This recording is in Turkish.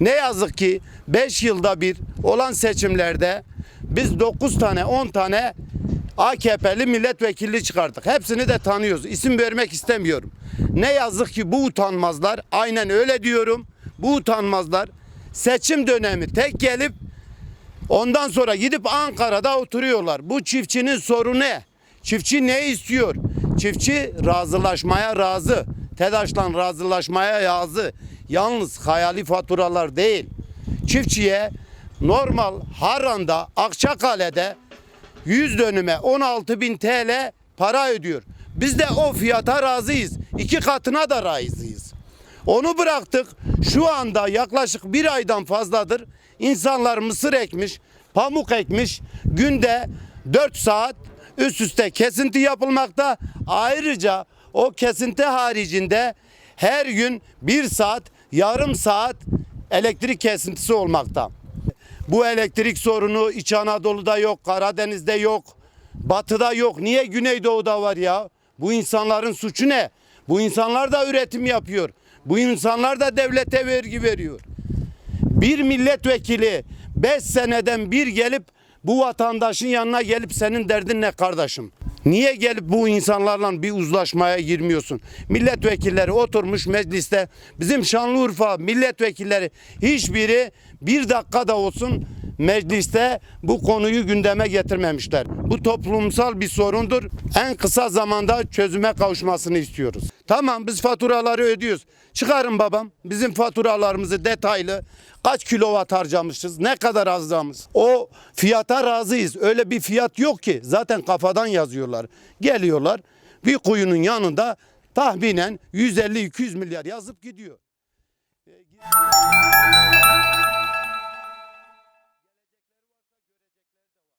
Ne yazık ki 5 yılda bir olan seçimlerde biz 9 tane 10 tane AKP'li milletvekili çıkardık. Hepsini de tanıyoruz. İsim vermek istemiyorum. Ne yazık ki bu utanmazlar aynen öyle diyorum. Bu utanmazlar seçim dönemi tek gelip ondan sonra gidip Ankara'da oturuyorlar. Bu çiftçinin sorunu ne? Çiftçi ne istiyor? Çiftçi razılaşmaya razı. TEDAŞ'la razılaşmaya razı. Yalnız hayali faturalar değil. Çiftçiye normal Harran'da, Akçakale'de 100 dönüme 16 bin TL para ödüyor. Biz de o fiyata razıyız. İki katına da razıyız. Onu bıraktık. Şu anda yaklaşık bir aydan fazladır insanlar mısır ekmiş, pamuk ekmiş. Günde 4 saat üst üste kesinti yapılmakta. Ayrıca o kesinti haricinde her gün 1 saat, yarım saat elektrik kesintisi olmakta. Bu elektrik sorunu İç Anadolu'da yok, Karadeniz'de yok, Batı'da yok. Niye Güneydoğu'da var ya? Bu insanların suçu ne? Bu insanlar da üretim yapıyor. Bu insanlar da devlete vergi veriyor. Bir milletvekili 5 seneden bir gelip bu vatandaşın yanına gelip senin derdin ne kardeşim? Niye gelip bu insanlarla bir uzlaşmaya girmiyorsun? Milletvekilleri oturmuş mecliste bizim Şanlıurfa milletvekilleri hiçbiri bir dakikada olsun mecliste bu konuyu gündeme getirmemişler. Bu toplumsal bir sorundur. En kısa zamanda çözüme kavuşmasını istiyoruz. Tamam biz faturaları ödüyoruz. Çıkarın babam bizim faturalarımızı detaylı kaç kilowatt harcamışız, ne kadar harcamışız. O fiyata razıyız. Öyle bir fiyat yok ki. Zaten kafadan yazıyorlar. Geliyorlar bir kuyunun yanında tahminen 150-200 milyar yazıp gidiyor.